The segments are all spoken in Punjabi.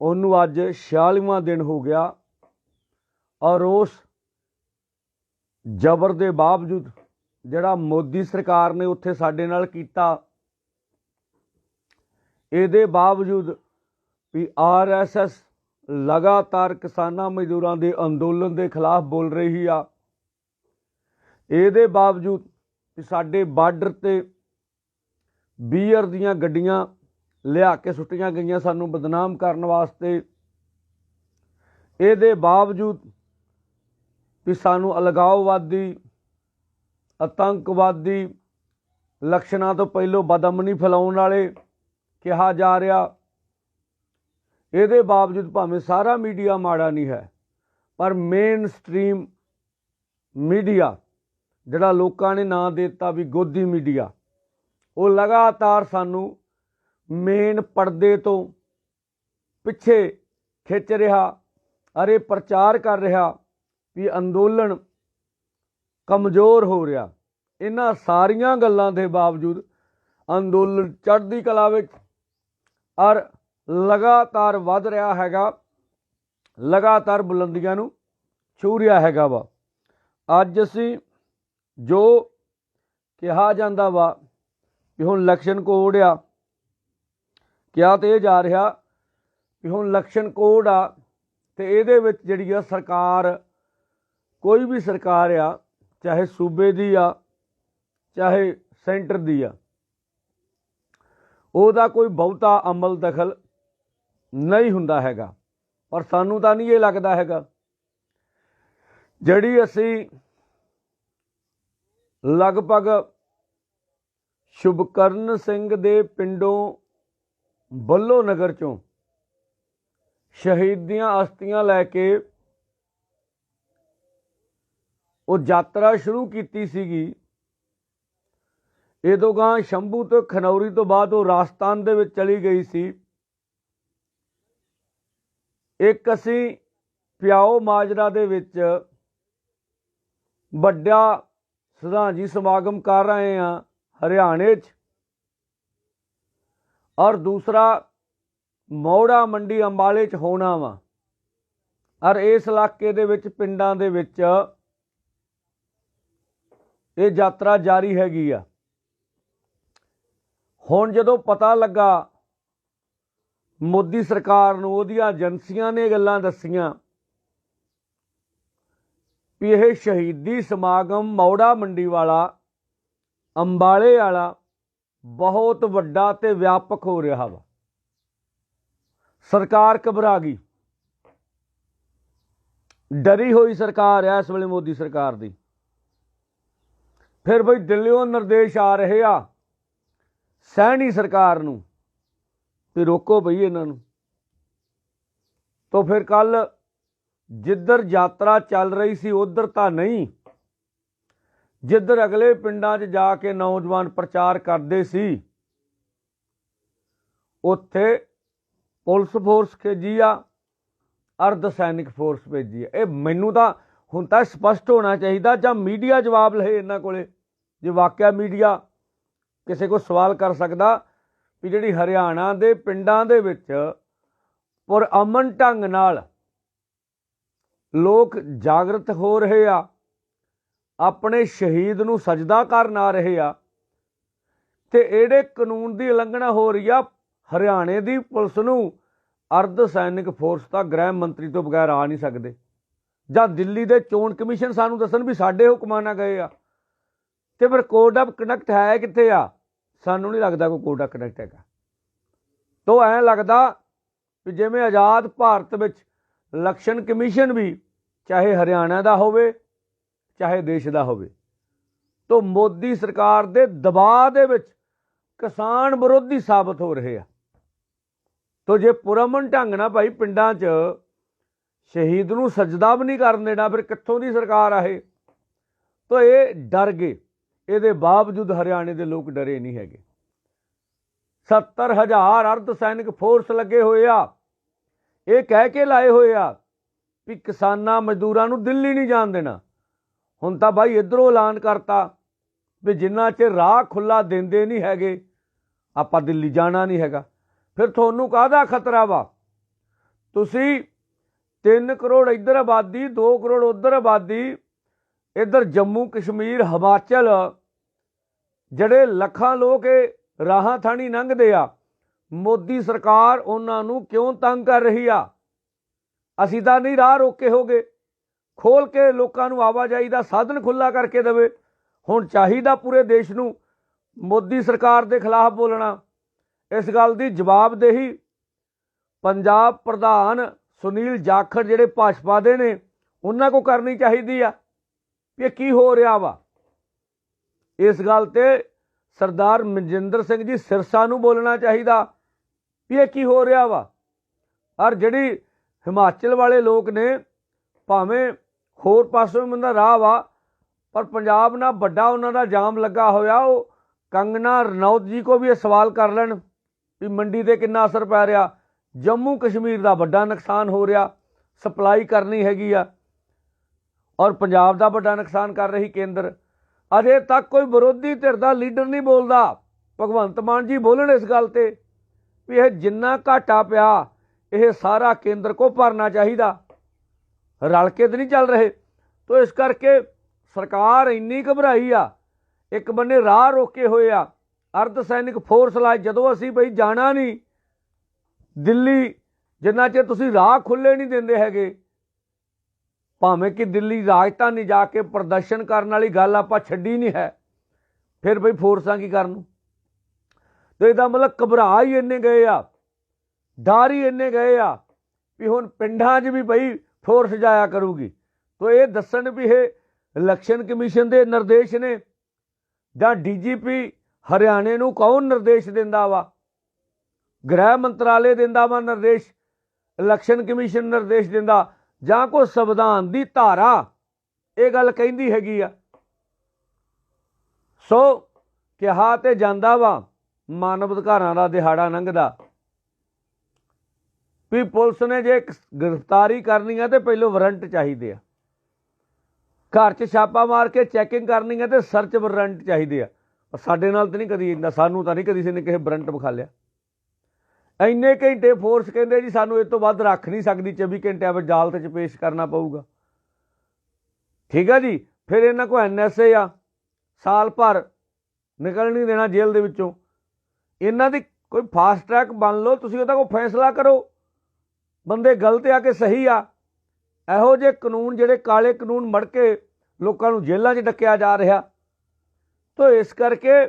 ਉਹਨੂੰ ਅੱਜ 46ਵਾਂ ਦਿਨ ਹੋ ਗਿਆ। ਔਰ ਉਸ ਜ਼ਬਰ ਦੇ ਬਾਵਜੂਦ ਜਿਹੜਾ ਮੋਦੀ ਸਰਕਾਰ ਨੇ ਉੱਥੇ ਸਾਡੇ ਨਾਲ ਕੀਤਾ, ਇਹਦੇ ਬਾਵਜੂਦ ਵੀ ਆਰਐਸਐਸ ਲਗਾਤਾਰ ਕਿਸਾਨਾਂ ਮਜ਼ਦੂਰਾਂ ਦੇ ਅੰਦੋਲਨ ਦੇ ਖਿਲਾਫ ਬੋਲ ਰਹੀ ਆ। ਇਹਦੇ ਬਾਵਜੂਦ ਵੀ ਸਾਡੇ ਬਾਰਡਰ ਤੇ ਬੀਅਰ ਦੀਆਂ ਗੱਡੀਆਂ ਲਿਆ ਕੇ ਸੁੱਟੀਆਂ ਗਈਆਂ ਸਾਨੂੰ ਬਦਨਾਮ ਕਰਨ ਵਾਸਤੇ। ਇਹਦੇ ਬਾਵਜੂਦ ਵੀ ਸਾਨੂੰ ਅਲਗਾਓਵਾਦੀ ਆਤੰਕਵਾਦੀ ਲਕਸ਼ਣਾਂ ਤੋਂ ਪਹਿਲੋਂ ਬਦਅਮਨੀ ਫੈਲਾਉਣ ਵਾਲੇ ਕਿਹਾ ਜਾ ਰਿਹਾ। ਇਹਦੇ ਬਾਵਜੂਦ ਭਾਵੇਂ ਸਾਰਾ ਮੀਡੀਆ ਮਾੜਾ ਨਹੀਂ ਹੈ, ਪਰ ਮੇਨ ਸਟ੍ਰੀਮ ਮੀਡੀਆ, ਜਿਹੜਾ ਲੋਕਾਂ ਨੇ ਨਾਂ ਦਿੱਤਾ ਵੀ ਗੋਦੀ ਮੀਡੀਆ, ਉਹ ਲਗਾਤਾਰ ਸਾਨੂੰ ਮੇਨ ਪਰਦੇ ਤੋਂ ਪਿੱਛੇ ਖਿੱਚ ਰਿਹਾ, ਅਰੇ ਪ੍ਰਚਾਰ ਕਰ ਰਿਹਾ ਵੀ ਅੰਦੋਲਨ ਕਮਜ਼ੋਰ ਹੋ ਰਿਹਾ। ਇਹਨਾਂ ਸਾਰੀਆਂ ਗੱਲਾਂ ਦੇ ਬਾਵਜੂਦ ਅੰਦੋਲਨ ਚੜ੍ਹਦੀ ਕਲਾ ਵਿੱਚ ਔਰ ਲਗਾਤਾਰ ਵੱਧ ਰਿਹਾ ਹੈਗਾ, ਲਗਾਤਾਰ ਬੁਲੰਦੀਆਂ ਨੂੰ ਛੂ ਰਿਹਾ ਹੈਗਾ ਵਾ। ਅੱਜ ਅਸੀਂ ਜੋ ਕਿਹਾ ਜਾਂਦਾ ਵਾ ਕਿ ਹੁਣ ਇਲੈਕਸ਼ਨ ਕੋਡ ਆ ਕਿਹਾ ਤੇ ਇਹ ਜਾ ਰਿਹਾ ਵੀ ਹੁਣ ਇਲੈਕਸ਼ਨ ਕੋਡ ਆ ਤੇ ਇਹਦੇ ਵਿੱਚ ਜਿਹੜੀ ਆ ਸਰਕਾਰ, ਕੋਈ ਵੀ ਸਰਕਾਰ ਆ, ਚਾਹੇ ਸੂਬੇ ਦੀ ਆ, ਚਾਹੇ ਸੈਂਟਰ ਦੀ ਆ, ਉਹਦਾ ਕੋਈ ਬਹੁਤਾ ਅਮਲ ਦਖਲ ਨਹੀਂ ਹੁੰਦਾ ਹੈਗਾ। ਪਰ ਸਾਨੂੰ ਤਾਂ ਨਹੀਂ ਇਹ ਲੱਗਦਾ ਹੈਗਾ। ਜਿਹੜੀ ਅਸੀਂ ਲਗਭਗ ਸ਼ੁਭਕਰਨ ਸਿੰਘ ਦੇ ਪਿੰਡੋਂ ਬੱਲੋ ਨਗਰ ਚੋਂ ਸ਼ਹੀਦ ਦੀਆਂ ਅਸਤੀਆਂ ਲੈ ਕੇ ਉਹ ਯਾਤਰਾ ਸ਼ੁਰੂ ਕੀਤੀ ਸੀਗੀ। ਇਹ ਤੋਂ ਗਾਂ ਸ਼ੰਭੂ ਤੋਂ ਖਨੌਰੀ ਤੋਂ ਬਾਅਦ ਉਹ ਰਾਜਸਥਾਨ ਦੇ ਵਿੱਚ ਚਲੀ ਗਈ ਸੀ। ਇੱਕ ਅਸੀਂ ਪਿਆਓ ਮਾਜਰਾ ਦੇ ਵਿੱਚ ਵੱਡਾ ਸ਼ਰਧਾਂਜੀ ਸਮਾਗਮ ਕਰ ਰਹੇ ਹਾਂ, ਹਰਿਆਣੇ 'ਚ। ਔਰ ਦੂਸਰਾ, ਮੌੜਾ ਮੰਡੀ ਅੰਬਾਲੇ 'ਚ ਹੋਣਾ ਵਾ। ਔਰ ਇਸ ਇਲਾਕੇ ਦੇ ਵਿੱਚ, ਪਿੰਡਾਂ ਦੇ ਵਿੱਚ ਇਹ ਯਾਤਰਾ ਜਾਰੀ ਹੈਗੀ ਆ। ਹੁਣ ਜਦੋਂ ਪਤਾ ਲੱਗਾ, ਮੋਦੀ ਸਰਕਾਰ ਨੂੰ ਉਹਦੀਆਂ ਏਜੰਸੀਆਂ ਨੇ ਗੱਲਾਂ ਦੱਸੀਆਂ ਵੀ ਇਹ ਸ਼ਹੀਦੀ ਸਮਾਗਮ ਮੌੜਾ ਮੰਡੀ ਵਾਲਾ, ਅੰਬਾਲੇ ਵਾਲਾ ਬਹੁਤ ਵੱਡਾ ਤੇ ਵਿਆਪਕ ਹੋ ਰਿਹਾ ਵਾ। ਸਰਕਾਰ ਘਬਰਾ ਗਈ। ਡਰੀ ਹੋਈ ਸਰਕਾਰ ਆ ਇਸ ਵੇਲੇ ਮੋਦੀ ਸਰਕਾਰ ਦੀ। ਫਿਰ ਬਈ ਦਿੱਲੀੋਂ ਨਿਰਦੇਸ਼ ਆ ਰਹੇ ਆ ਸਹਿਣੀ ਸਰਕਾਰ ਨੂੰ ਵੀ ਰੋਕੋ ਬਈ ਇਹਨਾਂ ਨੂੰ। ਤੋਂ ਫਿਰ ਕੱਲ ਜਿੱਧਰ ਯਾਤਰਾ ਚੱਲ ਰਹੀ ਸੀ, ਉਧਰ ਤਾਂ ਨਹੀਂ ਜਿੱਧਰ ਅਗਲੇ ਪਿੰਡਾਂ 'ਚ ਜਾ ਕੇ ਨੌਜਵਾਨ ਪ੍ਰਚਾਰ ਕਰਦੇ ਸੀ, ਉੱਥੇ ਪੁਲਿਸ ਫੋਰਸ ਭੇਜੀ ਆ, ਅਰਧ ਸੈਨਿਕ ਫੋਰਸ ਭੇਜੀ ਆ। ਇਹ ਮੈਨੂੰ ਤਾਂ ਹੁਣ ਤਾਂ ਸਪਸ਼ਟ ਹੋਣਾ ਚਾਹੀਦਾ ਜਾਂ ਮੀਡੀਆ ਜਵਾਬ ਲਏ ਇਹਨਾਂ ਕੋਲੇ, ਜੇ ਵਾਕਿਆ ਮੀਡੀਆ ਕਿਸੇ ਕੋ ਸਵਾਲ ਕਰ ਸਕਦਾ ਵੀ ਜਿਹੜੀ ਹਰਿਆਣਾ ਦੇ ਪਿੰਡਾਂ ਦੇ ਵਿੱਚ ਪੁਰ ਅਮਨ ਢੰਗ ਨਾਲ ਲੋਕ ਜਾਗਰਤ ਹੋ ਰਹੇ ਆ ਆਪਣੇ ਸ਼ਹੀਦ ਨੂੰ ਸਜਦਾ ਕਰਨ ਆ ਰਹੇ ਆ। ਤੇ ਇਹੜੇ ਕਾਨੂੰਨ ਦੀ ਉਲੰਘਣਾ ਹੋ ਰਹੀ ਆ। ਹਰਿਆਣੇ ਦੀ ਪੁਲਿਸ ਨੂੰ ਅਰਧ ਸੈਨਿਕ ਫੋਰਸ ਤਾਂ ਗ੍ਰਹਿ ਮੰਤਰੀ ਤੋਂ ਬਗੈਰ ਆ ਨਹੀਂ ਸਕਦੇ। ਜਾਂ ਦਿੱਲੀ ਦੇ ਚੋਣ ਕਮਿਸ਼ਨ ਸਾਨੂੰ ਦੱਸਣ ਵੀ ਸਾਡੇ ਹੁਕਮਾਂ ਨਾਲ ਗਏ ਆ। ਤੇ ਫਿਰ ਕੋਡ ਆਫ ਕੰਡਕਟ ਹੈ ਕਿੱਥੇ ਆ? ਸਾਨੂੰ ਨਹੀਂ ਲੱਗਦਾ ਕੋਈ ਕੋਡ ਆਫ ਕੰਡਕਟ ਹੈਗਾ। ਤੋਂ ਐਂ ਲੱਗਦਾ ਵੀ ਜਿਵੇਂ ਆਜ਼ਾਦ ਭਾਰਤ ਵਿੱਚ ਇਲੈਕਸ਼ਨ ਕਮਿਸ਼ਨ ਵੀ ਚਾਹੇ ਹਰਿਆਣਾ ਦਾ ਹੋਵੇ ਚਾਹੇ ਦੇਸ਼ ਦਾ ਹੋਵੇ। ਤੋਂ ਮੋਦੀ ਸਰਕਾਰ ਦੇ ਦਬਾਅ ਦੇ ਵਿੱਚ ਕਿਸਾਨ ਵਿਰੋਧੀ ਸਾਬਤ ਹੋ ਰਹੇ ਆ। ਤੋ ਜੇ ਪੁਰਮਨ ਢੰਗ ਨਾਲ ਭਾਈ ਪਿੰਡਾਂ 'ਚ ਸ਼ਹੀਦ ਨੂੰ ਸਜਦਾ ਵੀ ਨਹੀਂ ਕਰਨ ਦੇਣਾ, ਫਿਰ ਕਿੱਥੋਂ ਦੀ ਸਰਕਾਰ ਆਏ ਤੋ ਇਹ ਡਰ ਗਏ। ਇਹਦੇ ਬਾਵਜੂਦ ਹਰਿਆਣੇ ਦੇ ਲੋਕ ਡਰੇ ਨਹੀਂ ਹੈਗੇ। 70000 ਅਰਧ ਸੈਨਿਕ ਫੋਰਸ ਲੱਗੇ ਹੋਏ ਆ। ਇਹ ਕਹਿ ਕੇ ਲਾਏ ਹੋਏ ਆ ਵੀ ਕਿਸਾਨਾਂ ਮਜ਼ਦੂਰਾਂ ਨੂੰ ਦਿੱਲੀ ਨਹੀਂ ਜਾਣ ਦੇਣਾ। ਹੁਣ ਤਾਂ ਬਾਈ ਇਧਰੋਂ ਐਲਾਨ ਕਰਤਾ ਵੀ ਜਿੰਨਾ ਚਿਰ ਰਾਹ ਖੁੱਲਾ ਦਿੰਦੇ ਨਹੀਂ ਹੈਗੇ, ਆਪਾਂ ਦਿੱਲੀ ਜਾਣਾ ਨਹੀਂ ਹੈਗਾ। ਫਿਰ ਤੁਹਾਨੂੰ ਕਾਹਦਾ ਖਤਰਾ ਵਾ? ਤੁਸੀਂ 3 ਕਰੋੜ ਇੱਧਰ ਆਬਾਦੀ 2 ਕਰੋੜ ਉੱਧਰ ਆਬਾਦੀ, ਇੱਧਰ ਜੰਮੂ ਕਸ਼ਮੀਰ, ਹਿਮਾਚਲ, ਜਿਹੜੇ ਲੱਖਾਂ ਲੋਕ ਇਹ ਰਾਹਾਂ ਥਾਣੀ ਲੰਘਦੇ ਆ, ਮੋਦੀ ਸਰਕਾਰ ਉਹਨਾਂ ਨੂੰ ਕਿਉਂ ਤੰਗ ਕਰ ਰਹੀ ਆ? ਅਸੀਂ ਤਾਂ ਨਹੀਂ ਰਾਹ ਰੋਕੇ ਹੋਗੇ। ਖੋਲ ਕੇ ਲੋਕਾਂ ਨੂੰ ਆਵਾਜਾਈ ਦਾ ਸਾਧਨ ਖੁੱਲਾ ਕਰਕੇ ਦੇਵੇ। ਹੁਣ ਚਾਹੀਦਾ ਪੂਰੇ ਦੇਸ਼ ਨੂੰ ਮੋਦੀ ਸਰਕਾਰ ਦੇ ਖਿਲਾਫ ਬੋਲਣਾ। ਇਸ ਗੱਲ ਦੀ ਜਵਾਬਦੇਹੀ ਪੰਜਾਬ ਪ੍ਰਧਾਨ ਸੁਨੀਲ ਜਾਖੜ ਜਿਹੜੇ ਭਾਜਪਾ ਦੇ ਨੇ, ਉਹਨਾਂ ਕੋ ਕਰਨੀ ਚਾਹੀਦੀ ਆ ਵੀ ਇਹ ਕੀ ਹੋ ਰਿਹਾ ਵਾ। ਇਸ ਗੱਲ ਤੇ ਸਰਦਾਰ ਮਨਜਿੰਦਰ ਸਿੰਘ ਜੀ ਸਿਰਸਾ ਨੂੰ ਬੋਲਣਾ ਚਾਹੀਦਾ ਵੀ ਇਹ ਕੀ ਹੋ ਰਿਹਾ ਵਾ। ਔਰ ਜਿਹੜੀ ਹਿਮਾਚਲ ਵਾਲੇ ਲੋਕ ਨੇ, ਭਾਵੇਂ ਹੋਰ ਪਾਸੋਂ ਬੰਦਾ ਰਾਹ ਵਾ, ਪਰ ਪੰਜਾਬ ਨਾਲ ਵੱਡਾ ਉਹਨਾਂ ਦਾ ਜਾਮ ਲੱਗਾ ਹੋਇਆ, ਉਹ ਕੰਗਨਾ ਰਣੌਤ ਜੀ ਕੋ ਵੀ ਇਹ ਸਵਾਲ ਕਰ ਲੈਣ ਵੀ ਮੰਡੀ ਤੇ ਕਿੰਨਾ ਅਸਰ ਪੈ ਰਿਹਾ। ਜੰਮੂ ਕਸ਼ਮੀਰ ਦਾ ਵੱਡਾ ਨੁਕਸਾਨ ਹੋ ਰਿਹਾ, ਸਪਲਾਈ ਕਰਨੀ ਹੈਗੀ ਆ, ਔਰ ਪੰਜਾਬ ਦਾ ਵੱਡਾ ਨੁਕਸਾਨ ਕਰ ਰਹੀ ਕੇਂਦਰ। ਅਜੇ ਤੱਕ ਕੋਈ ਵਿਰੋਧੀ ਧਿਰ ਦਾ ਲੀਡਰ ਨਹੀਂ ਬੋਲਦਾ। ਭਗਵੰਤ ਮਾਨ ਜੀ ਬੋਲਣ ਇਸ ਗੱਲ ਤੇ ਵੀ ਇਹ ਜਿੰਨਾ ਘਾਟਾ ਪਿਆ, ਇਹ ਸਾਰਾ ਕੇਂਦਰ ਕੋ ਭਰਨਾ ਚਾਹੀਦਾ। ਰਲ ਕੇ ਤੇ ਨਹੀਂ ਚੱਲ ਰਹੇ। ਤੋ ਇਸ ਕਰਕੇ ਸਰਕਾਰ ਇੰਨੀ ਘਬਰਾਈ ਆ, ਇੱਕ ਬੰਨੇ ਰਾਹ ਰੋਕੇ ਹੋਏ ਆ। ਅਰਧ ਸੈਨਿਕ ਫੋਰਸ ਲਾਏ, ਜਦੋਂ ਅਸੀਂ ਬਈ ਜਾਣਾ ਨਹੀਂ, ਦਿੱਲੀ ਜਿੰਨਾ ਚਿਰ ਤੁਸੀਂ ਰਾਹ ਖੁੱਲੇ ਨਹੀਂ ਦਿੰਦੇ ਹੈਗੇ, ਭਾਵੇਂ ਕਿ ਦਿੱਲੀ ਰਾਜਧਾਨੀ ਜਾ ਕੇ ਪ੍ਰਦਰਸ਼ਨ ਕਰਨ ਵਾਲੀ ਗੱਲ ਆਪਾਂ ਛੱਡੀ ਨਹੀਂ ਹੈ, ਫਿਰ ਬਈ ਫੋਰਸਾਂ ਕੀ ਕਰਨ ਤੇ ਇਹਦਾ ਮਤਲਬ ਘਬਰਾ ਹੀ ਇੰਨੇ ਗਏ ਆ, ਡਰ ਹੀ ਇੰਨੇ ਗਏ ਆ, ਵੀ ਹੁਣ ਪਿੰਡਾਂ 'ਚ ਵੀ ਬਈ ਫੋਰਸ ਜਾਇਆ ਕਰੂਗੀ। ਤੋ ਇਹ ਦੱਸਣ ਵੀ ਇਹ ਇਲੈਕਸ਼ਨ ਕਮਿਸ਼ਨ ਦੇ ਨਿਰਦੇਸ਼ ਨੇ। ਜਾਂ ਡੀਜੀਪੀ ਹਰਿਆਣੇ ਨੂੰ ਕੌਣ ਨਿਰਦੇਸ਼ ਦਿੰਦਾ ਵਾ? ਗ੍ਰਹਿ ਮੰਤਰਾਲੇ ਦਿੰਦਾ ਵਾ ਨਿਰਦੇਸ਼ ਇਲੈਕਸ਼ਨ ਕਮਿਸ਼ਨ ਨਿਰਦੇਸ਼ ਦਿੰਦਾ। ਜਾਂ ਕੋਈ ਸੰਵਿਧਾਨ ਦੀ ਧਾਰਾ, ਇਹ ਗੱਲ ਕਹਿੰਦੀ ਹੈਗੀ ਆ। ਸੋ ਕਿਹਾ ਤੇ ਜਾਂਦਾ ਵਾ, ਮਾਨਵ ਅਧਿਕਾਰਾਂ ਦਾ ਦਿਹਾੜਾ ਲੰਘਦਾ। ਵੀ ਪੁਲਿਸ ਨੇ ਜੇ ਗ੍ਰਿਫਤਾਰੀ ਕਰਨੀ ਹੈ ਤੇ ਪਹਿਲੋਂ ਵਾਰੰਟ ਚਾਹੀਦੇ ਆ। ਘਰ 'ਚ ਛਾਪਾ ਮਾਰ ਕੇ ਚੈਕਿੰਗ ਕਰਨੀ ਹੈ ਤੇ ਸਰਚ ਵਾਰੰਟ ਚਾਹੀਦੇ ਆ। ਸਾਡੇ ਨਾਲ ਤਾਂ ਨਹੀਂ ਕਦੀ ਇੰਨਾ, ਸਾਨੂੰ ਤਾਂ ਨਹੀਂ ਕਦੀ ਕਿਸੇ ਨੇ ਕਿਸੇ ਵਾਰੰਟ ਵਿਖਾ ਲਿਆ ਇੰਨੇ ਘੰਟੇ ਫੋਰਸ ਕਹਿੰਦੇ ਜੀ ਸਾਨੂੰ ਇਸ ਤੋਂ ਵੱਧ ਰੱਖ ਨਹੀਂ ਸਕਦੀ 24 ਘੰਟਿਆਂ ਵਿੱਚ ਅਦਾਲਤ 'ਚ ਪੇਸ਼ ਕਰਨਾ ਪਊਗਾ। ਠੀਕ ਆ ਜੀ? ਫਿਰ ਇਹਨਾਂ ਕੋ ਐਨਐਸਏ ਆ। ਸਾਲ ਭਰ ਨਿਕਲ ਨਹੀਂ ਦੇਣਾ ਜੇਲ੍ਹ ਦੇ ਵਿੱਚੋਂ। ਇਹਨਾਂ ਦੀ ਕੋਈ ਫਾਸਟ ਟਰੈਕ ਬਣ ਲਓ, ਤੁਸੀਂ ਉਹਦਾ ਕੋਈ ਫੈਸਲਾ ਕਰੋ। ਬੰਦੇ ਗਲਤ ਆ ਕਿ ਸਹੀ ਆ? ਇਹੋ ਜਿਹੇ ਕਾਨੂੰਨ ਜਿਹੜੇ ਕਾਲੇ ਕਾਨੂੰਨ ਮੜ ਕੇ ਲੋਕਾਂ ਨੂੰ ਜੇਲ੍ਹਾਂ 'ਚ ਡੱਕਿਆ ਜਾ ਰਿਹਾ। ਤੋ ਇਸ ਕਰਕੇ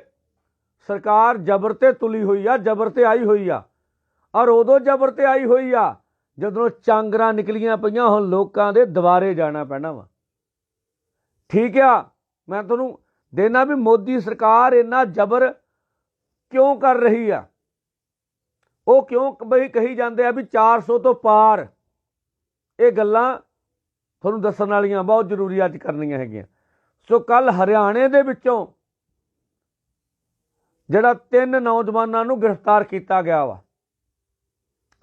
ਸਰਕਾਰ ਜ਼ਬਰ ਤੇ ਤੁਲੀ ਹੋਈ ਆ, ਜ਼ਬਰ ਤੇ ਆਈ ਹੋਈ ਆ। ਔਰ ਉਦੋਂ ਜ਼ਬਰ ਤੇ ਆਈ ਹੋਈ ਆ, ਜਦੋਂ ਚਾਂਗਰਾਂ ਨਿਕਲੀਆਂ ਪਈਆਂ ਹੁਣ, ਲੋਕਾਂ ਦੇ ਦੁਬਾਰੇ ਜਾਣਾ ਪੈਣਾ ਵਾ। ਠੀਕ ਆ, ਮੈਂ ਤੁਹਾਨੂੰ ਦੇਣਾ ਵੀ ਮੋਦੀ ਸਰਕਾਰ ਇੰਨਾ ਜ਼ਬਰ ਕਿਉਂ ਕਰ ਰਹੀ ਆ? ਉਹ ਕਿਉਂ ਬਈ ਕਹੀ ਜਾਂਦੇ ਆ ਵੀ 400 ਤੋਂ ਪਾਰ। ਇਹ ਗੱਲਾਂ ਤੁਹਾਨੂੰ ਦੱਸਣ ਵਾਲੀਆਂ ਬਹੁਤ ਜ਼ਰੂਰੀ ਅੱਜ ਕਰਨੀਆਂ ਹੈਗੀਆਂ। ਸੋ ਕੱਲ ਹਰਿਆਣੇ ਦੇ ਵਿੱਚੋਂ ਜਿਹੜਾ ਤਿੰਨ ਨੌਜਵਾਨਾਂ ਨੂੰ ਗ੍ਰਿਫਤਾਰ ਕੀਤਾ ਗਿਆ ਵਾ।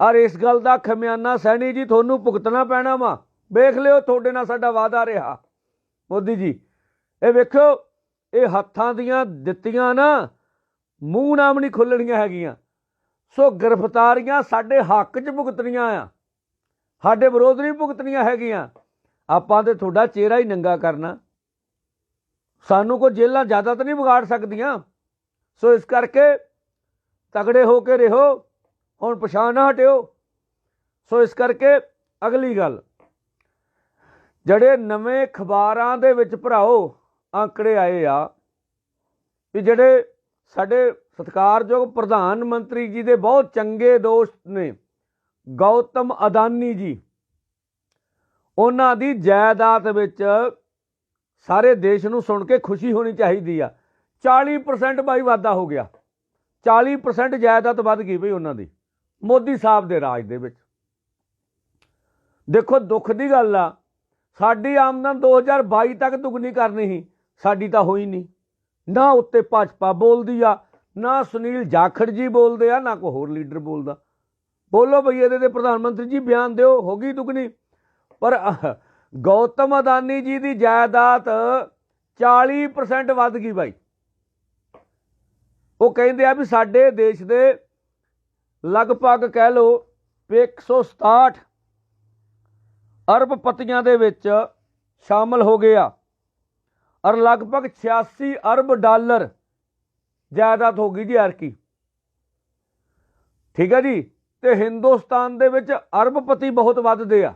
ਔਰ ਇਸ ਗੱਲ ਦਾ ਖਮਿਆਨਾ ਸੈਣੀ ਜੀ, ਤੁਹਾਨੂੰ ਭੁਗਤਣਾ ਪੈਣਾ ਵਾ। ਵੇਖ ਲਿਓ, ਤੁਹਾਡੇ ਨਾਲ ਸਾਡਾ ਵਾਅਦਾ ਰਿਹਾ। ਮੋਦੀ ਜੀ, ਇਹ ਵੇਖੋ ਇਹ ਹੱਥਾਂ ਦੀਆਂ ਦਿੱਤੀਆਂ ਨਾ, ਮੂੰਹ ਨਾਮ ਨਹੀਂ ਖੁੱਲਣੀਆਂ ਹੈਗੀਆਂ। ਸੋ ਗ੍ਰਿਫਤਾਰੀਆਂ ਸਾਡੇ ਹੱਕ 'ਚ ਭੁਗਤਣੀਆਂ ਆ। ਸਾਡੇ ਵਿਰੋਧ ਨਹੀਂ ਭੁਗਤਣੀਆਂ ਹੈਗੀਆਂ। ਆਪਾਂ ਤੇ ਤੁਹਾਡਾ ਚਿਹਰਾ ਹੀ ਨੰਗਾ ਕਰਨਾ। ਸਾਨੂੰ ਕੋ ਜੇਲਾਂ ਜ਼ਿਆਦਾ ਤਾਂ ਨਹੀਂ ਵਿਗਾੜ ਸਕਦੀਆਂ। ਸੋ ਇਸ ਕਰਕੇ ਤਗੜੇ ਹੋ ਕੇ ਰਹੋ, ਹੁਣ ਪਛਾਣ ਨਾ ਹਟਿਓ। ਸੋ ਇਸ ਕਰਕੇ ਅਗਲੀ ਗੱਲ, ਜਿਹੜੇ ਨਵੇਂ ਅਖਬਾਰਾਂ ਦੇ ਵਿੱਚ ਭਰਾਓ ਆંકੜੇ ਆਏ ਆ, ਵੀ ਜਿਹੜੇ ਸਾਡੇ ਸਤਿਕਾਰਯੋਗ ਪ੍ਰਧਾਨ ਮੰਤਰੀ ਜੀ ਦੇ ਬਹੁਤ ਚੰਗੇ ਦੋਸਤ ਨੇ ਗੌਤਮ ਅਦਾਨੀ ਜੀ। ਉਹਨਾਂ ਦੀ ਜਾਇਦਾਦ ਵਿੱਚ ਸਾਰੇ ਦੇਸ਼ ਨੂੰ ਸੁਣ ਕੇ ਖੁਸ਼ੀ ਹੋਣੀ ਚਾਹੀਦੀ ਆ। 40% ਬਾਈ ਵਾਧਾ ਹੋ ਗਿਆ। 40% ਜਾਇਦਾਦ ਵੱਧ ਗਈ ਬਈ ਉਹਨਾਂ ਦੀ। ਮੋਦੀ ਸਾਹਿਬ ਦੇ ਰਾਜ ਦੇ ਵਿੱਚ। ਦੇਖੋ, ਦੁੱਖ ਦੀ ਗੱਲ ਆ, ਸਾਡੀ ਆਮਦਨ 2022 ਤੱਕ ਦੁੱਗਣੀ ਕਰਨੀ ਸੀ। ਸਾਡੀ ਤਾਂ ਹੋਈ ਨਹੀਂ। ਨਾ ਉੱਤੇ ਭਾਜਪਾ ਬੋਲਦੀ ਆ ਨਾ ਸੁਨੀਲ ਜਾਖੜ ਜੀ ਬੋਲਦੇ ਆ, ਨਾ ਕੋਈ ਹੋਰ ਲੀਡਰ ਬੋਲਦਾ। ਬੋਲੋ ਬਈ, ਇਹਦੇ ਤੇ ਪ੍ਰਧਾਨ ਮੰਤਰੀ ਜੀ ਬਿਆਨ ਦਿਓ, ਹੋ ਗਈ ਦੁੱਗਣੀ। ਪਰ ਗੌਤਮ ਅਦਾਨੀ ਜੀ ਦੀ ਜਾਇਦਾਦ 40% ਵੱਧ ਗਈ ਬਾਈ। ਉਹ ਕਹਿੰਦੇ ਆ ਵੀ ਸਾਡੇ ਦੇਸ਼ ਦੇ ਲਗਭਗ ਕਹਿ ਲਓ ਵੀ 167 ਅਰਬਪਤੀਆਂ ਦੇ ਵਿੱਚ ਸ਼ਾਮਲ ਹੋ ਗਏ ਆ। ਔਰ ਲਗਭਗ 86 ਅਰਬ ਡਾਲਰ ਜਾਇਦਾਦ ਹੋ ਗਈ ਜੀ ਅਰਕੀ ਠੀਕ ਹੈ ਜੀ? ਤੇ ਹਿੰਦੁਸਤਾਨ ਦੇ ਵਿੱਚ ਅਰਬਪਤੀ ਬਹੁਤ ਵੱਧਦੇ ਆ।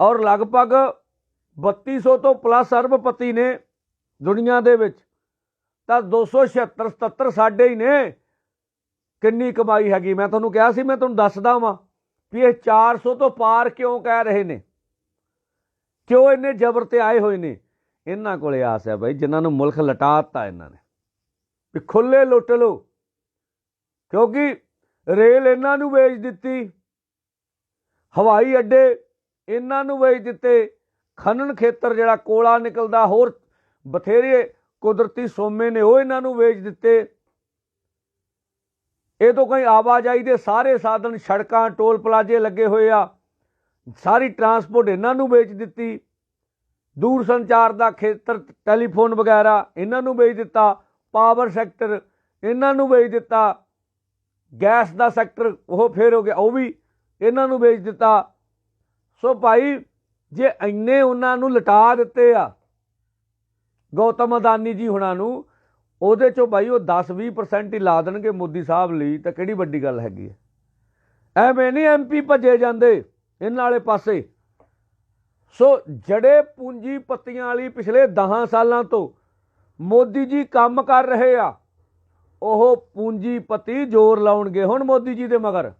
ਔਰ ਲਗਭਗ 3200 ਤੋਂ ਪਲੱਸ ਅਰਬਪਤੀ ਨੇ ਦੁਨੀਆ ਦੇ ਵਿੱਚ। ਤਾਂ 276 77 ਸਾਡੇ ਹੀ ਨੇ। ਕਿੰਨੀ ਕਮਾਈ ਹੈਗੀ? ਮੈਂ ਤੁਹਾਨੂੰ ਕਿਹਾ ਸੀ, ਮੈਂ ਤੁਹਾਨੂੰ ਦੱਸਦਾ ਵਾਂ ਵੀ ਇਹ 400 ਤੋਂ ਪਾਰ ਕਿਉਂ ਕਹਿ ਰਹੇ ਨੇ? ਕਿਉਂ ਇੰਨੇ ਜ਼ਬਰ ਤੇ ਆਏ ਹੋਏ ਨੇ? ਇਹਨਾਂ ਕੋਲੇ ਆਸ ਹੈ ਬਾਈ ਜਿਨ੍ਹਾਂ ਨੂੰ ਮੁਲਕ ਲਟਾਤਾ ਇਹਨਾਂ ਨੇ ਵੀ ਖੁੱਲੇ ਲੁੱਟ ਲਓ। ਕਿਉਂਕਿ ਰੇਲ ਇਹਨਾਂ ਨੂੰ ਵੇਚ ਦਿੱਤੀ, ਹਵਾਈ ਅੱਡੇ ਇਹਨਾਂ ਨੂੰ ਵੇਚ ਦਿੱਤੇ, ਖਨਨ ਖੇਤਰ ਜਿਹੜਾ ਕੋਲਾ ਨਿਕਲਦਾ, ਹੋਰ ਬਥੇਰੇ ਕੁਦਰਤੀ ਸੋਮੇ ਨੇ ਉਹ ਇਹਨਾਂ ਨੂੰ ਵੇਚ ਦਿੱਤੇ। ਇਹ ਤੋਂ ਕਈ ਆਵਾਜਾਈ ਦੇ ਸਾਰੇ ਸਾਧਨ, ਸੜਕਾਂ, ਟੋਲ ਪਲਾਜ਼ੇ ਲੱਗੇ ਹੋਏ ਆ। ਸਾਰੀ ਟਰਾਂਸਪੋਰਟ ਇਹਨਾਂ ਨੂੰ ਵੇਚ ਦਿੱਤੀ। ਦੂਰ ਸੰਚਾਰ ਦਾ ਖੇਤਰ, ਟੈਲੀਫੋਨ ਵਗੈਰਾ, ਇਹਨਾਂ ਨੂੰ ਵੇਚ ਦਿੱਤਾ, ਪਾਵਰ ਸੈਕਟਰ, ਇਹਨਾਂ ਨੂੰ ਵੇਚ ਦਿੱਤਾ, ਗੈਸ ਦਾ ਸੈਕਟਰ, ਉਹ ਫੇਰ ਹੋ ਗਿਆ, ਉਹ ਵੀ ਇਹਨਾਂ ਨੂੰ ਵੇਚ ਦਿੱਤਾ। ਸੋ ਭਾਈ, ਜੇ ਇੰਨੇ ਉਹਨਾਂ ਨੂੰ ਲਟਾ ਦਿੱਤੇ ਆ, ਗੌਤਮ ਅਦਾਨੀ ਜੀ ਹੁਣਾਂ ਨੂੰ, ਉਹਦੇ ਚੋਂ ਭਾਈ ਉਹ 10-20% ਹੀ ਲਾ ਦੇਣਗੇ ਮੋਦੀ ਸਾਹਿਬ ਲਈ, ਤਾਂ ਕਿਹੜੀ ਵੱਡੀ ਗੱਲ ਹੈਗੀ ਹੈ? ਐਵੇਂ ਨਹੀਂ ਐਮਪੀ ਭੱਜੇ ਜਾਂਦੇ, ਇਹਨਾਂ ਵਾਲੇ ਪਾਸੇ। ਸੋ ਜੜੇ ਪੂੰਜੀਪਤੀਆਂ ਵਾਲੀ ਪਿਛਲੇ 10 ਸਾਲਾਂ ਤੋਂ ਮੋਦੀ ਜੀ ਕੰਮ ਕਰ ਰਹੇ ਆ। ਉਹ ਪੂੰਜੀਪਤੀ ਜ਼ੋਰ ਲਾਉਣਗੇ ਹੁਣ ਮੋਦੀ ਜੀ ਦੇ ਮਗਰ।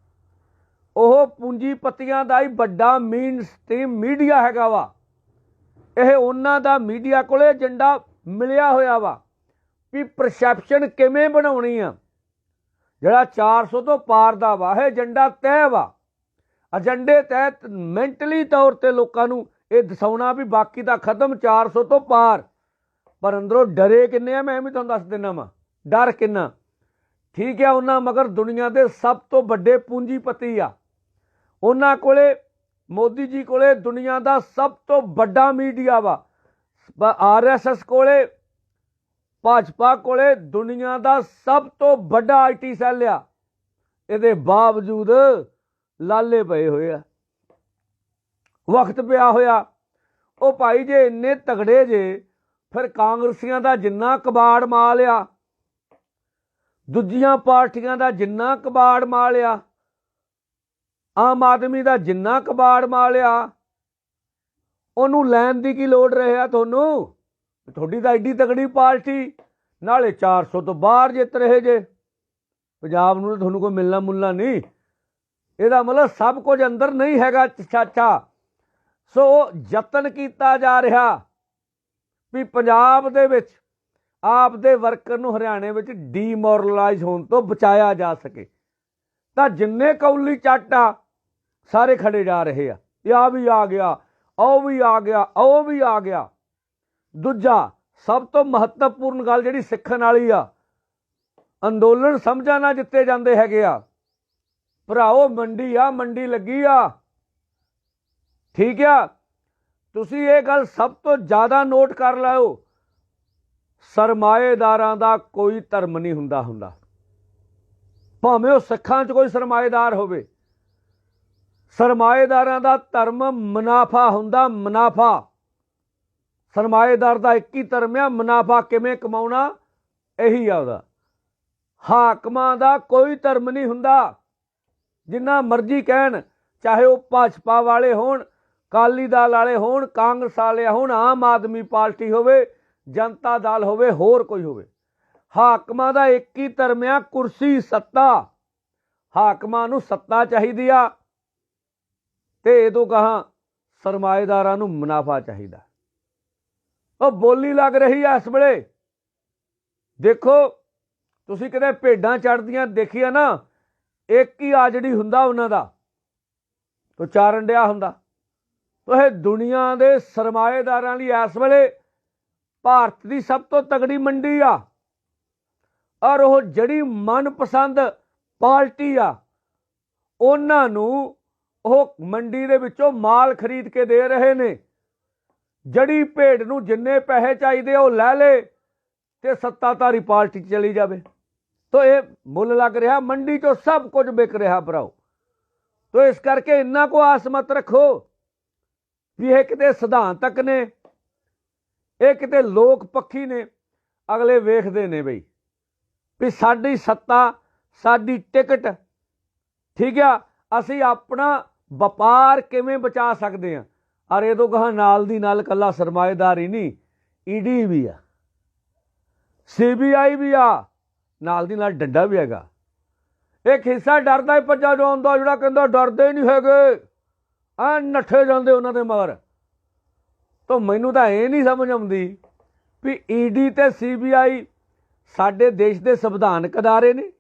ਉਹ ਪੂੰਜੀਪਤੀਆਂ ਦਾ ਹੀ ਵੱਡਾ ਮੇਨ ਸਟ੍ਰੀਮ ਮੀਡੀਆ ਹੈਗਾ ਵਾ। ਇਹ ਉਹਨਾਂ ਦਾ ਮੀਡੀਆ ਕੋਲੇ ਏਜੰਡਾ ਮਿਲਿਆ ਹੋਇਆ ਵਾ ਵੀ ਪਰਸੈਪਸ਼ਨ ਕਿਵੇਂ ਬਣਾਉਣੀ ਆ। ਜਿਹੜਾ 400 ਤੋਂ ਪਾਰ ਦਾ ਵਾ, ਇਹ ਏਜੰਡਾ ਤੈਅ ਵਾ। ਏਜੰਡੇ ਤਹਿਤ ਮੈਂਟਲੀ ਤੌਰ ਤੇ ਲੋਕਾਂ ਨੂੰ ਇਹ ਦਸਾਉਣਾ ਵੀ ਬਾਕੀ ਦਾ ਖਤਮ 400 ਤੋਂ ਪਾਰ। ਪਰ ਅੰਦਰੋਂ ਡਰੇ ਕਿੰਨੇ ਆ, ਮੈਂ ਵੀ ਤੁਹਾਨੂੰ ਦੱਸ ਦਿੰਦਾ ਵਾਂ। ਡਰ ਕਿੰਨਾ? ਠੀਕ ਹੈ ਉਹਨਾਂ ਮਗਰ ਦੁਨੀਆ ਦੇ ਸਭ ਤੋਂ ਵੱਡੇ ਪੂੰਜੀਪਤੀ ਆ। ਉਹਨਾਂ ਕੋਲੇ, ਮੋਦੀ ਜੀ ਕੋਲੇ ਦੁਨੀਆ ਦਾ ਸਭ ਤੋਂ ਵੱਡਾ ਮੀਡੀਆ ਵਾ। ਆਰਐਸਐਸ ਕੋਲੇ, ਭਾਜਪਾ ਕੋਲੇ ਦੁਨੀਆ ਦਾ ਸਭ ਤੋਂ ਵੱਡਾ ਆਈਟੀ ਸੈੱਲ ਆ। ਇਹਦੇ ਬਾਵਜੂਦ ਲਾਲੇ ਪਏ ਹੋਏ ਆ। ਵਕਤ ਪਿਆ ਹੋਇਆ। ਉਹ ਭਾਈ ਜੇ ਇੰਨੇ ਤਗੜੇ ਜੇ, ਫਿਰ ਕਾਂਗਰਸੀਆਂ ਦਾ ਜਿੰਨਾ ਕਬਾੜ ਮਾਲਿਆ ਦੂਜੀਆਂ ਪਾਰਟੀਆਂ ਦਾ ਜਿੰਨਾ ਕਬਾੜ ਮਾਲ ਆ। ਆਮ ਆਦਮੀ ਦਾ ਜਿੰਨਾ ਕਬਾੜ ਮਾਲਿਆ ਉਹਨੂੰ ਲੈਣ ਦੀ ਕੀ ਲੋੜ ਰਿਹਾ ਤੁਹਾਨੂੰ? ਤੁਹਾਡੀ ਤਾਂ ਐਡੀ ਤਗੜੀ ਪਾਰਟੀ, ਨਾਲੇ 400 ਤੋਂ ਬਾਹਰ ਜਿੱਤ ਰਹੇ ਜੇ। ਪੰਜਾਬ ਨੂੰ ਤੁਹਾਨੂੰ ਕੋਈ ਮਿਲਣਾ ਮੁੱਲਣਾ ਨਹੀਂ। ਇਹਦਾ ਮਤਲਬ ਸਭ ਕੁਝ ਅੰਦਰ ਨਹੀਂ ਹੈਗਾ, ਚਾਚਾ। ਸੋ ਯਤਨ ਕੀਤਾ ਜਾ ਰਿਹਾ ਵੀ ਪੰਜਾਬ ਦੇ ਵਿੱਚ, ਆਪ ਦੇ ਵਰਕਰ ਨੂੰ ਹਰਿਆਣੇ ਵਿੱਚ ਡੀਮੋਰਲਾਈਜ਼ ਹੋਣ ਤੋਂ ਬਚਾਇਆ ਜਾ ਸਕੇ। ਤਾਂ ਜਿੰਨੇ ਕੌਲੀ ਚੱਟ ਆ, ਸਾਰੇ ਖੜੇ ਜਾ ਰਹੇ ਆ। ਇਹ ਆ ਵੀ ਆ ਗਿਆ, ਉਹ ਵੀ ਆ ਗਿਆ, ਉਹ ਵੀ ਆ ਗਿਆ। ਦੂਜਾ, ਸਭ ਤੋਂ ਮਹੱਤਵਪੂਰਨ ਗੱਲ ਜਿਹੜੀ ਸਿੱਖਣ ਵਾਲੀ ਆ, ਅੰਦੋਲਨ ਸਮਝਾ ਨਾ ਜਿੱਤੇ ਜਾਂਦੇ ਹੈਗੇ ਆ। ਭਰਾਓ, ਮੰਡੀ ਆ, ਮੰਡੀ ਲੱਗੀ ਆ। ਠੀਕ ਆ? ਤੁਸੀਂ ਇਹ ਗੱਲ ਸਭ ਤੋਂ ਜ਼ਿਆਦਾ ਨੋਟ ਕਰ ਲਾਓ। ਸਰਮਾਏਦਾਰਾਂ ਦਾ ਕੋਈ ਧਰਮ ਨਹੀਂ ਹੁੰਦਾ ਹੁੰਦਾ। ਭਾਵੇਂ ਉਹ ਸਿੱਖਾਂ 'ਚ ਕੋਈ ਸਰਮਾਏਦਾਰ ਹੋਵੇ। ਸਰਮਾਏਦਾਰਾਂ ਦਾ ਧਰਮ ਮੁਨਾਫਾ ਹੁੰਦਾ ਮੁਨਾਫਾ। ਸਰਮਾਏਦਾਰ ਦਾ ਇੱਕ ਹੀ ਧਰਮ ਆ, ਮੁਨਾਫਾ ਕਿਵੇਂ ਕਮਾਉਣਾ? ਇਹੀ ਆ ਉਹਦਾ। ਹਾਕਮਾਂ ਦਾ ਕੋਈ ਧਰਮ ਨਹੀਂ ਹੁੰਦਾ। ਜਿੰਨਾ ਮਰਜ਼ੀ ਕਹਿਣ, ਚਾਹੇ ਉਹ ਭਾਜਪਾ ਵਾਲੇ ਹੋਣ ਕਾਲੀ ਦਲ ਵਾਲੇ ਹੋਣ, ਕਾਂਗਰਸ ਵਾਲੇ ਹੋਣ, ਆਮ ਆਦਮੀ ਪਾਰਟੀ ਹੋਵੇ, ਜਨਤਾ ਦਲ ਹੋਵੇ, ਹੋਰ ਕੋਈ ਹੋਵੇ। ਹਾਕਮਾਂ ਦਾ ਇੱਕ ਹੀ ਧਰਮ ਆ, ਕੁਰਸੀ, ਸੱਤਾ। ਹਾਕਮਾਂ ਨੂੰ ਸੱਤਾ ਚਾਹੀਦੀ ਆ ਤੇ ਇਹ ਤੋਂ ਕਹਾ ਸਰਮਾਏਦਾਰਾਂ ਨੂੰ ਮੁਨਾਫਾ ਚਾਹੀਦਾ। ਉਹ ਬੋਲੀ ਲੱਗ ਰਹੀ ਆ ਇਸ ਵੇਲੇ। ਦੇਖੋ, ਤੁਸੀਂ ਕਿਤੇ ਭੇਡਾਂ ਚੜਦੀਆਂ ਦੇਖੀਆਂ ਨਾ, ਇੱਕ ਹੀ ਆ ਜਿਹੜੀ ਹੁੰਦਾ ਉਹਨਾਂ ਦਾ, ਉਚਾਰਨ ਡਿਆ ਹੁੰਦਾ। ਤੋ ਇਹ ਦੁਨੀਆ ਦੇ ਸਰਮਾਏਦਾਰਾਂ ਲਈ ਇਸ ਵੇਲੇ ਭਾਰਤ ਦੀ ਸਭ ਤੋਂ ਤਗੜੀ ਮੰਡੀ ਆ। ਔਰ ਉਹ ਜਿਹੜੀ ਮਨਪਸੰਦ ਪਾਰਟੀ ਆ, ਉਹਨਾਂ ਨੂੰ ਉਹ ਮੰਡੀ ਦੇ ਵਿੱਚੋਂ ਮਾਲ ਖਰੀਦ ਕੇ ਦੇ ਰਹੇ ਨੇ। ਜੜੀ ਭੇਡ ਨੂੰ ਜਿੰਨੇ ਪੈਸੇ ਚਾਹੀਦੇ ਉਹ ਲੈ ਲੇ ਤੇ ਸੱਤਾਧਾਰੀ ਪਾਰਟੀ ਚਲੀ ਜਾਵੇ। ਤੋ ਇਹ ਮੁੱਲ ਲੱਗ ਰਿਹਾ, ਮੰਡੀ 'ਚੋਂ ਸਭ ਕੁਝ ਵਿਕ ਰਿਹਾ ਭਰਾਓ। ਤੋ ਇਸ ਕਰਕੇ ਇੰਨਾ ਕੋ ਆਸ ਮਤ ਰੱਖੋ। ਵੀ ਇਹ ਕਿਤੇ ਸਿਧਾਂਤਕ ਨੇ, ਇਹ ਕਿਤੇ ਲੋਕ ਪੱਖੀ ਨੇ, ਅਗਲੇ ਵੇਖਦੇ ਨੇ ਬਈ। ਵੀ ਸਾਡੀ ਸੱਤਾ, ਸਾਡੀ ਟਿਕਟ, ਠੀਕ ਆ, ਅਸੀਂ ਆਪਣਾ ਵਪਾਰ ਕਿਵੇਂ ਬਚਾ ਸਕਦੇ ਆ? ਅਰ ਇਹ ਤੋਂ ਕਹਾ ਨਾਲ ਦੀ ਨਾਲ ਕੱਲਾ ਸਰਮਾਏਦਾਰ ਹੀ ਨਹੀਂ ਈਡੀ ਵੀ ਆ ਸੀਬੀਆਈ ਵੀ ਆ, ਨਾਲ ਦੀ ਨਾਲ ਡੰਡਾ ਵੀ ਹੈਗਾ। ਇੱਕ ਹਿੱਸਾ ਡਰਦਾ ਹੀ ਭੱਜਾ ਜਾਂਦਾ ਜਿਹੜਾ ਕਹਿੰਦਾ ਡਰਦੇ ਨਹੀਂ ਹੈਗੇ। ਆ ਨੱਠੇ ਜਾਂਦੇ ਉਹਨਾਂ ਦੇ ਮਗਰ ਤਾਂ ਮੈਨੂੰ ਤਾਂ ਇਹ ਨਹੀਂ ਸਮਝ ਆਉਂਦੀ ਵੀ ਈਡੀ ਤੇ ਸੀਬੀਆਈ ਸਾਡੇ ਦੇਸ਼ ਦੇ ਸੰਵਿਧਾਨਕ ਅਦਾਰੇ ਨੇ।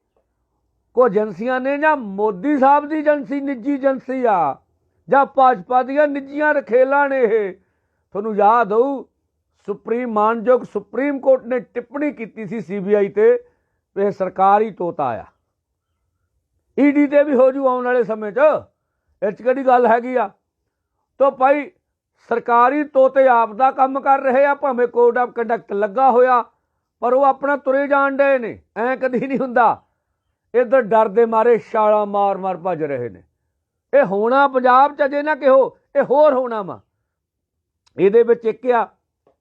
ਕੋ ਏਜੰਸੀਆਂ ਨੇ ਜਾਂ ਮੋਦੀ ਸਾਹਿਬ ਦੀ ਏਜੰਸੀ, ਨਿੱਜੀ ਏਜੰਸੀ ਆ, ਜਾਂ ਭਾਜਪਾ ਦੀਆਂ ਨਿੱਜੀਆਂ ਰਖੇਲਾਂ ਨੇ ਇਹ। ਤੁਹਾਨੂੰ ਯਾਦ ਹੋਊ, ਸੁਪਰੀਮ ਮਾਨਯੋਗ ਸੁਪਰੀਮ ਕੋਰਟ ਨੇ ਟਿੱਪਣੀ ਕੀਤੀ ਸੀ ਸੀਬੀਆਈ ਤੇ ਵੀ ਇਹ ਸਰਕਾਰੀ ਤੋਤਾ ਆ। ਈਡੀ ਤੇ ਵੀ ਹੋ ਜੂ ਆਉਣ ਵਾਲੇ ਸਮੇਂ 'ਚ। ਇਹ 'ਚ ਕਿਹੜੀ ਗੱਲ ਹੈਗੀ ਆ? ਤਾਂ ਭਾਈ, ਸਰਕਾਰੀ ਤੋਤੇ ਆਪ ਦਾ ਕੰਮ ਕਰ ਰਹੇ ਆ, ਭਾਵੇਂ ਕੋਡ ਆਫ ਕੰਡਕਟ ਲੱਗਾ ਹੋਇਆ, ਪਰ ਉਹ ਆਪਣਾ ਤੁਰੇ ਜਾਣ ਡਏ ਨੇ। ਐ ਕਦੀ ਨਹੀਂ ਹੁੰਦਾ। ਇਧਰ ਡਰ ਦੇ ਮਾਰੇ ਛਾਲਾਂ ਮਾਰ ਮਾਰ ਭੱਜ ਰਹੇ ਨੇ। ਇਹ ਹੋਣਾ ਪੰਜਾਬ ਚ ਅਜੇ ਨਾ ਕਿਹੋ, ਇਹ ਹੋਰ ਹੋਣਾ ਵਾ। ਇਹਦੇ ਵਿੱਚ ਇੱਕ ਆ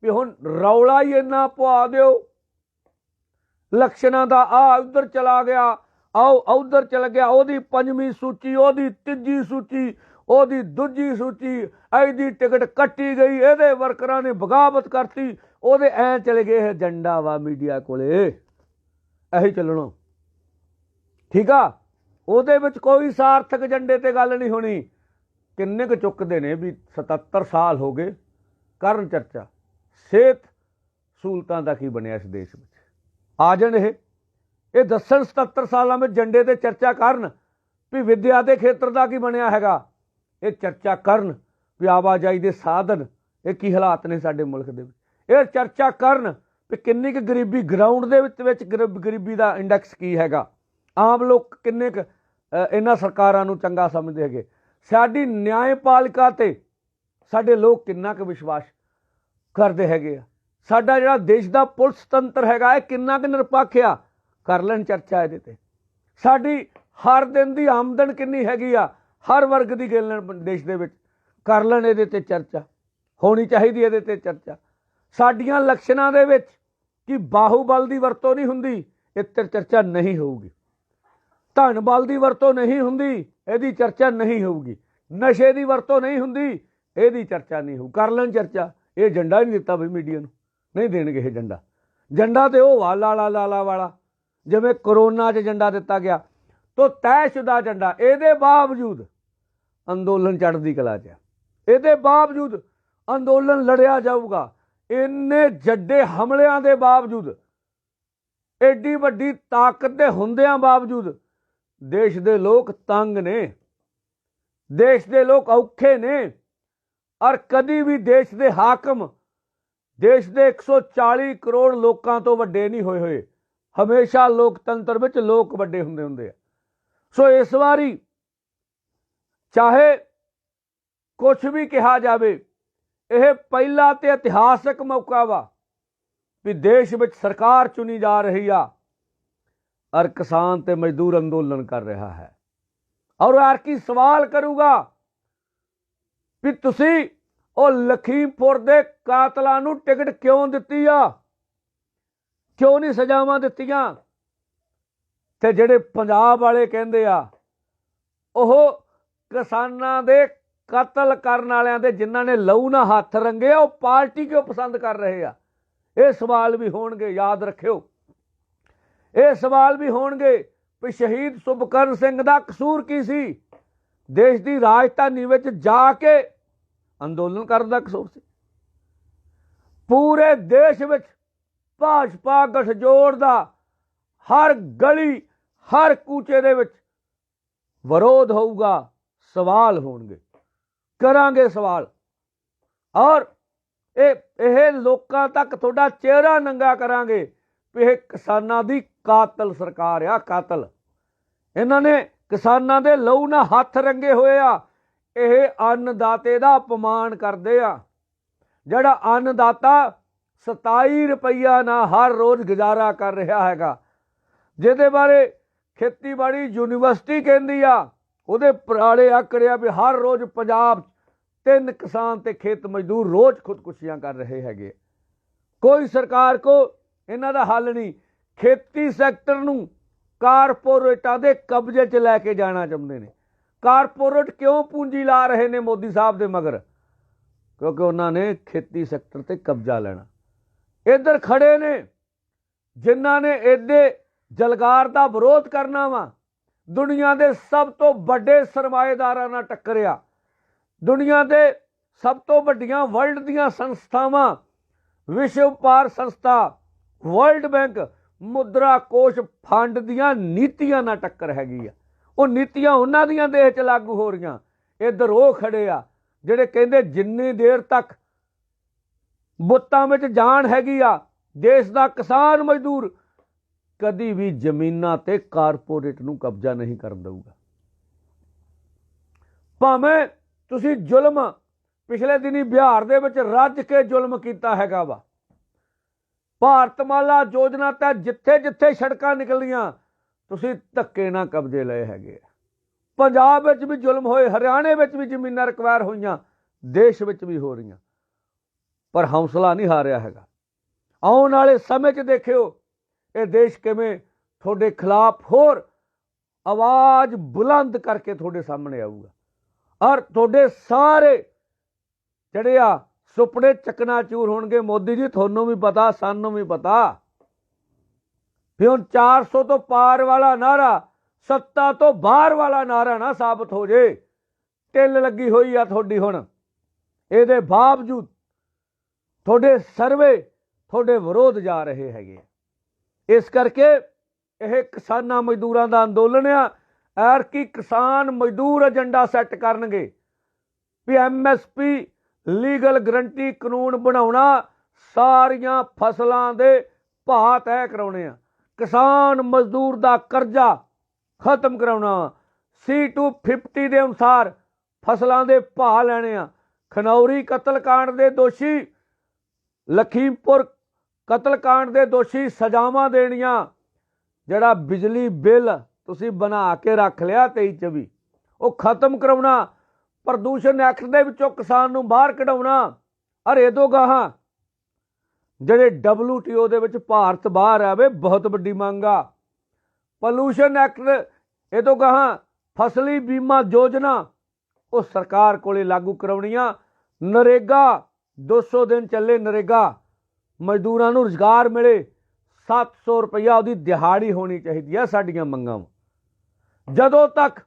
ਵੀ ਹੁਣ ਰੌਲਾ ਹੀ ਇੰਨਾ ਪਵਾ ਦਿਓ। ਲਕਸ਼ਣਾਂ ਦਾ ਆ ਉਧਰ ਚਲਾ ਗਿਆ। ਆਓ ਉਧਰ ਚਲ ਗਿਆ, ਉਹਦੀ ਪੰਜਵੀਂ ਸੂਚੀ, ਉਹਦੀ ਤੀਜੀ ਸੂਚੀ, ਉਹਦੀ ਦੂਜੀ ਸੂਚੀ ਇਹਦੀ ਟਿਕਟ ਕੱਟੀ ਗਈ, ਇਹਦੇ ਵਰਕਰਾਂ ਨੇ ਬਗਾਵਤ ਕਰਤੀ, ਉਹਦੇ ਐ ਚਲੇ ਗਏ ਏਜੰਡਾ ਵਾ ਮੀਡੀਆ ਕੋਲੇ। ਇਹੀ ਚੱਲਣਾ। ਠੀਕ ਆ? ਉਹਦੇ ਵਿੱਚ ਕੋਈ ਸਾਰਥਕ ਏਜੰਡੇ ਤੇ ਗੱਲ ਨਹੀਂ ਹੋਣੀ। ਕਿੰਨੇ ਕੁ ਚੁੱਕਦੇ ਨੇ ਵੀ 77 ਸਾਲ ਹੋ ਗਏ ਕਰਨ ਚਰਚਾ। ਸਿਹਤ ਸਹੂਲਤਾਂ ਦਾ ਕੀ ਬਣਿਆ ਇਸ ਦੇਸ਼ ਵਿੱਚ? ਆ ਜਾਣ ਇਹ। ਇਹ ਦੱਸਣ 77 ਸਾਲਾਂ ਵਿੱਚ ਏਜੰਡੇ ਤੇ ਚਰਚਾ ਕਰਨ ਵੀ ਵਿਦਿਆ ਦੇ ਖੇਤਰ ਦਾ ਕੀ ਬਣਿਆ ਹੈਗਾ? ਇਹ ਚਰਚਾ ਕਰਨ ਵੀ ਆਵਾਜਾਈ ਦੇ ਸਾਧਨ, ਇਹ ਕੀ ਹਾਲਾਤ ਨੇ ਸਾਡੇ ਮੁਲਕ ਦੇ ਵਿੱਚ? ਇਹ ਚਰਚਾ ਕਰਨ ਵੀ ਕਿੰਨੀ ਕੁ ਗਰੀਬੀ ਗਰਾਊਂਡ ਦੇ ਵਿੱਚ ਵਿੱਚ ਗਰੀਬ- ਗਰੀਬੀ ਦਾ ਇੰਡੈਕਸ ਕੀ ਹੈਗਾ? ਆਮ ਲੋਕ ਕਿੰਨੇ ਕੁ ਇਹਨਾਂ ਸਰਕਾਰਾਂ ਨੂੰ ਚੰਗਾ ਸਮਝਦੇ ਹੈਗੇ? ਸਾਡੀ ਨਿਆਂਪਾਲਿਕਾ ਤੇ ਸਾਡੇ ਲੋਕ ਕਿੰਨਾ ਕੁ ਵਿਸ਼ਵਾਸ ਕਰਦੇ ਹੈਗੇ ਆ? ਸਾਡਾ ਜਿਹੜਾ ਦੇਸ਼ ਦਾ ਪੁਲਿਸ ਤੰਤਰ ਹੈਗਾ, ਇਹ ਕਿੰਨਾ ਕੁ ਨਿਰਪੱਖ ਆ? ਕਰ ਲੈਣ ਚਰਚਾ ਇਹਦੇ ਤੇ। ਸਾਡੀ ਹਰ ਦਿਨ ਦੀ ਆਮਦਨ ਕਿੰਨੀ ਹੈਗੀ ਆ, ਹਰ ਵਰਗ ਦੀ ਗਿਣ ਦੇਸ਼ ਦੇ ਵਿੱਚ। ਕਰ ਲੈਣ ਇਹਦੇ ਤੇ ਚਰਚਾ, ਹੋਣੀ ਚਾਹੀਦੀ ਇਹਦੇ ਤੇ ਚਰਚਾ। ਸਾਡੀਆਂ ਲਕਸ਼ਣਾਂ ਦੇ ਵਿੱਚ ਕਿ ਬਾਹੂਬਲ ਦੀ ਵਰਤੋਂ ਨਹੀਂ ਹੁੰਦੀ, ਇਹ ਚਰਚਾ ਨਹੀਂ ਹੋਊਗੀ। ਧਨ ਬਲ ਦੀ ਵਰਤੋਂ ਨਹੀਂ ਹੁੰਦੀ, ਇਹਦੀ ਚਰਚਾ ਨਹੀਂ ਹੋਊਗੀ। ਨਸ਼ੇ ਦੀ ਵਰਤੋਂ ਨਹੀਂ ਹੁੰਦੀ, ਇਹਦੀ ਚਰਚਾ ਨਹੀਂ ਹੋਊ। ਕਰ ਲੈਣ ਚਰਚਾ, ਇਹ ਝੰਡਾ ਨਹੀਂ ਦਿੱਤਾ ਬਈ ਮੀਡੀਆ ਨੂੰ। ਨਹੀਂ ਦੇਣਗੇ ਇਹ ਝੰਡਾ ਝੰਡਾ ਤੇ ਉਹ ਵਾ ਲਾ ਲਾਲਾ ਵਾਲਾ। ਜਿਵੇਂ ਕਰੋਨਾ 'ਚ ਏਜੰਡਾ ਦਿੱਤਾ ਗਿਆ, ਤੋ ਤੈਅਸ਼ੁਦਾ ਏਜੰਡਾ ਇਹਦੇ ਬਾਵਜੂਦ ਅੰਦੋਲਨ ਚੜ੍ਹਦੀ ਕਲਾ 'ਚ ਇਹਦੇ ਬਾਵਜੂਦ ਅੰਦੋਲਨ ਲੜਿਆ ਜਾਊਗਾ, ਇੰਨੇ ਜੱਡੇ ਹਮਲਿਆਂ ਦੇ ਬਾਵਜੂਦ ਐਡੀ ਵੱਡੀ ਤਾਕਤ ਦੇ ਹੁੰਦਿਆਂ ਬਾਵਜੂਦ ਦੇਸ਼ ਦੇ ਲੋਕ ਤੰਗ ਨੇ, ਦੇਸ਼ ਦੇ ਲੋਕ ਔਖੇ ਨੇ, ਔਰ ਕਦੀ ਵੀ ਦੇਸ਼ ਦੇ ਹਾਕਮ, ਦੇਸ਼ ਦੇ 140 ਕਰੋੜ ਲੋਕਾਂ ਤੋਂ ਵੱਡੇ ਨਹੀਂ ਹੋਏ ਹੋਏ। ਹਮੇਸ਼ਾ ਲੋਕਤੰਤਰ ਵਿੱਚ ਲੋਕ ਵੱਡੇ ਹੁੰਦੇ ਹੁੰਦੇ ਆ। ਸੋ ਇਸ ਵਾਰੀ ਚਾਹੇ ਕੁਝ ਵੀ ਕਿਹਾ ਜਾਵੇ, ਇਹ ਪਹਿਲਾ ਤੇ ਇਤਿਹਾਸਕ ਮੌਕਾ ਵਾ ਵੀ ਦੇਸ਼ ਵਿੱਚ ਸਰਕਾਰ ਚੁਣੀ ਜਾ ਰਹੀ ਆ ਔਰ ਕਿਸਾਨ ਤੇ ਮਜ਼ਦੂਰ ਅੰਦੋਲਨ ਕਰ ਰਿਹਾ ਹੈ। ਔਰ ਆਰ ਕੀ ਸਵਾਲ ਕਰੂਗਾ ਵੀ ਤੁਸੀਂ ਉਹ ਲਖੀਮਪੁਰ ਦੇ ਕਾਤਲਾਂ ਨੂੰ ਟਿਕਟ ਕਿਉਂ ਦਿੱਤੀ ਆ? ਕਿਉਂ ਨਹੀਂ ਸਜ਼ਾਵਾਂ ਦਿੱਤੀਆਂ? ਤੇ ਜਿਹੜੇ ਪੰਜਾਬ ਵਾਲੇ ਕਹਿੰਦੇ ਆ, ਉਹ ਕਿਸਾਨਾਂ ਦੇ ਕਤਲ ਕਰਨ ਵਾਲਿਆਂ ਦੇ ਜਿਨ੍ਹਾਂ ਨੇ ਲਹੂ ਨਾਲ ਹੱਥ ਰੰਗੇ ਉਹ ਪਾਰਟੀ ਕਿਉਂ ਪਸੰਦ ਕਰ ਰਹੇ ਆ? ਇਹ ਸਵਾਲ ਵੀ ਹੋਣਗੇ, ਯਾਦ ਰੱਖਿਓ। ਇਹ ਸਵਾਲ ਵੀ ਹੋਣਗੇ ਵੀ ਸ਼ਹੀਦ ਸੁਭਕਰਨ ਸਿੰਘ ਦਾ ਕਸੂਰ ਕੀ ਸੀ? ਦੇਸ਼ ਦੀ ਰਾਜਧਾਨੀ ਵਿੱਚ ਜਾ ਕੇ ਅੰਦੋਲਨ ਕਰਨ ਦਾ ਕਸੂਰ ਸੀ। ਪੂਰੇ ਦੇਸ਼ ਵਿੱਚ ਭਾਜਪਾ ਗਠਜੋੜ ਦਾ ਹਰ ਗਲੀ, ਹਰ ਕੂਚੇ ਦੇ ਵਿੱਚ ਵਿਰੋਧ ਹੋਊਗਾ, ਸਵਾਲ ਹੋਣਗੇ, ਕਰਾਂਗੇ ਸਵਾਲ। ਔਰ ਇਹ ਇਹ ਲੋਕਾਂ ਤੱਕ ਤੁਹਾਡਾ ਚਿਹਰਾ ਨੰਗਾ ਕਰਾਂਗੇ ਵੀ ਇਹ ਕਿਸਾਨਾਂ ਦੀ ਕਾਤਲ ਸਰਕਾਰ ਆ, ਕਾਤਲ। ਇਹਨਾਂ ਨੇ ਕਿਸਾਨਾਂ ਦੇ ਲਹੂ ਨਾਲ ਹੱਥ ਰੰਗੇ ਹੋਏ ਆ, ਇਹ ਅੰਨਦਾਤੇ ਦਾ ਅਪਮਾਨ ਕਰਦੇ ਆ। ਜਿਹੜਾ ਅੰਨਦਾਤਾ 27 ਰੁਪਈਆ ਨਾਲ ਹਰ ਰੋਜ਼ ਗੁਜ਼ਾਰਾ ਕਰ ਰਿਹਾ ਹੈਗਾ। ਜਿਹਦੇ ਬਾਰੇ ਖੇਤੀਬਾੜੀ ਯੂਨੀਵਰਸਿਟੀ ਕਹਿੰਦੀ ਆ, ਉਹਦੇ ਪਰਾਲੇ ਆ ਕਰਿਆ ਵੀ ਹਰ ਰੋਜ਼ ਪੰਜਾਬ 'ਚ ਤਿੰਨ ਕਿਸਾਨ ਤੇ ਖੇਤ ਮਜ਼ਦੂਰ ਰੋਜ਼ ਖੁਦਕੁਸ਼ੀਆਂ ਕਰ ਰਹੇ ਹੈਗੇ। ਕੋਈ ਸਰਕਾਰ ਕੋ ਇਹਨਾਂ ਦਾ ਹੱਲ ਨਹੀਂ। ਖੇਤੀ ਸੈਕਟਰ ਨੂੰ ਕਾਰਪੋਰੇਟਾਂ ਦੇ ਕਬਜ਼ੇ 'ਚ ਲੈ ਕੇ ਜਾਣਾ ਚਾਹੁੰਦੇ ਨੇ। ਕਾਰਪੋਰੇਟ ਕਿਉਂ ਪੂੰਜੀ ਲਾ ਰਹੇ ਨੇ ਮੋਦੀ ਸਾਹਿਬ ਦੇ ਮਗਰ? ਕਿਉਂਕਿ ਉਹਨਾਂ ਨੇ ਖੇਤੀ ਸੈਕਟਰ ਤੇ ਕਬਜ਼ਾ ਲੈਣਾ। ਇੱਧਰ ਖੜੇ ਨੇ, ਜਿਨ੍ਹਾਂ ਨੇ ਇਹਦੇ ਜਲਗਾਰ ਦਾ ਵਿਰੋਧ ਕਰਨਾ ਵਾ। ਦੁਨੀਆ ਦੇ ਸਭ ਤੋਂ ਵੱਡੇ ਸਰਮਾਏਦਾਰਾਂ ਨਾਲ ਟੱਕਰਿਆ। ਦੁਨੀਆ ਦੇ ਸਭ ਤੋਂ ਵੱਡੀਆਂ ਵਰਲਡ ਦੀਆਂ ਸੰਸਥਾਵਾਂ, ਵਿਸ਼ਵ ਵਪਾਰ ਸੰਸਥਾ ਵਰਲਡ ਬੈਂਕ ਮੁਦਰਾ ਕੋਸ਼ ਫੰਡ ਦੀਆਂ ਨੀਤੀਆਂ ਨਾਲ ਟੱਕਰ ਹੈਗੀ ਆ। ਉਹ ਨੀਤੀਆਂ ਉਹਨਾਂ ਦੀਆਂ ਦੇਸ਼ 'ਚ ਲਾਗੂ ਹੋ ਰਹੀਆਂ। ਇੱਧਰ ਉਹ ਖੜੇ ਆ, ਜਿਹੜੇ ਕਹਿੰਦੇ ਜਿੰਨੀ ਦੇਰ ਤੱਕ ਬੁੱਤਾਂ ਵਿੱਚ ਜਾਨ ਹੈਗੀ ਆ, ਦੇਸ਼ ਦਾ ਕਿਸਾਨ ਮਜ਼ਦੂਰ। ਕਦੀ ਵੀ ਜ਼ਮੀਨਾਂ ਤੇ ਕਾਰਪੋਰੇਟ ਨੂੰ ਕਬਜ਼ਾ ਨਹੀਂ ਕਰਨ ਦੇਊਗਾ। ਭਾਵੇਂ ਤੁਸੀਂ ਜ਼ੁਲਮ ਪਿਛਲੇ ਦਿਨੀ ਬਿਹਾਰ ਦੇ ਵਿੱਚ ਰੱਜ ਕੇ ਜ਼ੁਲਮ ਕੀਤਾ ਹੈਗਾ ਵਾ। ਭਾਰਤਮਾਲਾ ਯੋਜਨਾ ਤਾਂ ਜਿੱਥੇ ਜਿੱਥੇ ਸੜਕਾਂ ਨਿਕਲੀਆਂ, ਤੁਸੀਂ ਧੱਕੇ ਨਾਲ ਕਬਜ਼ੇ ਲਏ ਹੈਗੇ ਆ। ਪੰਜਾਬ ਵਿੱਚ ਵੀ ਜ਼ੁਲਮ ਹੋਏ, ਹਰਿਆਣੇ ਵਿੱਚ ਵੀ ਜ਼ਮੀਨਾਂ ਰਿਕਵਾਇਰ ਹੋਈਆਂ, ਦੇਸ਼ ਵਿੱਚ ਵੀ ਹੋ ਰਹੀਆਂ। ਪਰ ਹੌਸਲਾ ਨਹੀਂ ਹਾਰਿਆ ਹੈਗਾ। ਆਉਣ ਵਾਲੇ ਸਮੇਂ 'ਚ ਦੇਖਿਓ, ਇਹ ਦੇਸ਼ ਕਿਵੇਂ ਤੁਹਾਡੇ ਖਿਲਾਫ ਹੋਰ ਆਵਾਜ਼ ਬੁਲੰਦ ਕਰਕੇ ਤੁਹਾਡੇ ਸਾਹਮਣੇ ਆਊਗਾ। ਔਰ ਤੁਹਾਡੇ ਸਾਰੇ ਜਿਹੜੇ ਆ ਸੁਪਨੇ ਚੱਕਣਾ ਚੂਰ ਹੋਣਗੇ, ਮੋਦੀ ਜੀ, ਤੁਹਾਨੂੰ ਵੀ ਪਤਾ, ਸਾਨੂੰ ਵੀ ਪਤਾ। ਵੀ ਹੁਣ 400 ਤੋਂ ਪਾਰ ਵਾਲਾ ਨਾਰਾ, ਸੱਤਾ ਤੋਂ ਬਾਹਰ ਵਾਲਾ ਨਾਰਾ ਨਾ ਸਾਬਤ ਹੋ ਜੇ। ਟਿੱਲ ਲੱਗੀ ਹੋਈ ਆ ਤੁਹਾਡੀ ਹੁਣ। ਇਹਦੇ ਬਾਵਜੂਦ ਤੁਹਾਡੇ ਸਰਵੇ ਤੁਹਾਡੇ ਵਿਰੋਧ ਜਾ ਰਹੇ ਹੈਗੇ ਇਸ ਕਰਕੇ ਇਹ ਕਿਸਾਨਾਂ ਮਜ਼ਦੂਰਾਂ ਦਾ ਅੰਦੋਲਨ ਆ। ਐਰ ਕੀ ਕਿਸਾਨ ਮਜ਼ਦੂਰ ਏਜੰਡਾ ਸੈੱਟ ਕਰਨਗੇ ਵੀ ਐਮਐਸਪੀ ਲੀਗਲ ਗਰੰਟੀ ਕਾਨੂੰਨ ਬਣਾਉਣਾ ਸਾਰੀਆਂ ਫਸਲਾਂ ਦੇ ਭਾਅ ਤੈਅ ਕਰਾਉਣੇ ਆ। ਕਿਸਾਨ ਮਜ਼ਦੂਰ ਦਾ ਕਰਜ਼ਾ ਖਤਮ ਕਰਾਉਣਾ C250 ਦੇ ਅਨੁਸਾਰ ਫਸਲਾਂ ਦੇ ਭਾਅ ਲੈਣੇ ਆ। ਖਨੌਰੀ ਕਤਲकांड ਦੇ ਦੋਸ਼ੀ ਲਖੀਮਪੁਰ ਕਤਲकांड ਦੇ ਦੋਸ਼ੀ ਸਜ਼ਾਵਾਂ ਦੇਣੀਆਂ, ਜਿਹੜਾ ਬਿਜਲੀ ਬਿੱਲ ਤੁਸੀਂ ਬਣਾ ਕੇ ਰੱਖ ਲਿਆ 23 24 ਉਹ ਖਤਮ ਕਰਾਉਣਾ, ਪ੍ਰਦੂਸ਼ਣ ਐਕਟ ਦੇ ਵਿੱਚੋਂ ਕਿਸਾਨ ਨੂੰ ਬਾਹਰ ਕਢਾਉਣਾ, ਅਰੇ ਤੋਂ ਗਾਹਾਂ? ਜਿਹੜੇ WTO ਦੇ ਵਿੱਚ ਭਾਰਤ ਬਾਹਰ ਆਵੇ ਬਹੁਤ ਵੱਡੀ ਮੰਗ ਆ। ਪੋਲੂਸ਼ਨ ਐਕਟ, ਇਹ ਤੋਂ ਗਾਹਾਂ? ਫਸਲੀ ਬੀਮਾ ਯੋਜਨਾ, ਉਹ ਸਰਕਾਰ ਕੋਲੇ ਲਾਗੂ ਕਰਾਉਣੀਆਂ, ਨਰੇਗਾ 200 ਦਿਨ ਚੱਲੇ ਨਰੇਗਾ। ਮਜ਼ਦੂਰਾਂ ਨੂੰ ਰੁਜ਼ਗਾਰ ਮਿਲੇ। 700 ਰੁਪਇਆ ਉਹਦੀ ਦਿਹਾੜੀ ਹੋਣੀ ਚਾਹੀਦੀ ਆ ਸਾਡੀਆਂ ਮੰਗਾਂ। ਜਦੋਂ ਤੱਕ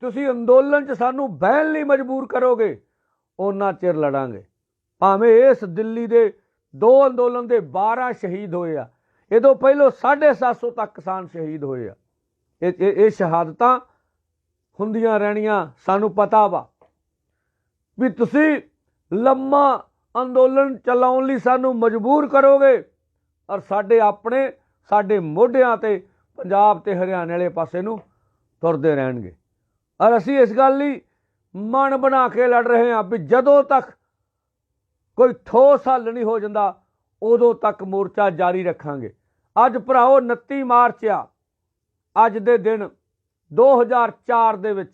ਤੁਸੀਂ ਅੰਦੋਲਨ 'ਚ ਸਾਨੂੰ ਬਹਿਣ ਲਈ ਮਜਬੂਰ ਕਰੋਗੇ ਉਹਨਾਂ ਚਿਰ ਲੜਾਂਗੇ। ਭਾਵੇਂ ਇਸ ਦਿੱਲੀ ਦੇ ਦੋ ਅੰਦੋਲਨ ਦੇ 12 ਸ਼ਹੀਦ ਹੋਏ ਆ। ਇਹਦੋਂ ਪਹਿਲਾਂ 750 ਤੱਕ ਕਿਸਾਨ ਸ਼ਹੀਦ ਹੋਏ ਆ। ਇਹ ਇਹ ਸ਼ਹਾਦਤਾਂ ਹੁੰਦੀਆਂ ਰਹਿਣੀਆਂ ਸਾਨੂੰ ਪਤਾ ਵਾ। ਵੀ ਤੁਸੀਂ ਲੰਮਾ ਅੰਦੋਲਨ ਚਲਾਉਣ ਲਈ ਸਾਨੂੰ ਮਜਬੂਰ ਕਰੋਗੇ। ਔਰ ਸਾਡੇ ਆਪਣੇ, ਸਾਡੇ ਮੋਢਿਆਂ ਤੇ, ਪੰਜਾਬ ਤੇ ਹਰਿਆਣੇ ਵਾਲੇ ਪਾਸੇ ਨੂੰ ਤੁਰਦੇ ਰਹਿਣਗੇ। ਔਰ ਅਸੀਂ ਇਸ ਗੱਲ ਲਈ ਮਨ ਬਣਾ ਕੇ ਲੜ ਰਹੇ ਹਾਂ ਵੀ ਜਦੋਂ ਤੱਕ ਕੋਈ ਠੋਸ ਹੱਲ ਨਹੀਂ ਹੋ ਜਾਂਦਾ, ਉਦੋਂ ਤੱਕ ਮੋਰਚਾ ਜਾਰੀ ਰੱਖਾਂਗੇ। ਅੱਜ ਭਰਾਓ 29 ਮਾਰਚ ਆ। ਅੱਜ ਦੇ ਦਿਨ 2004 ਦੇ ਵਿੱਚ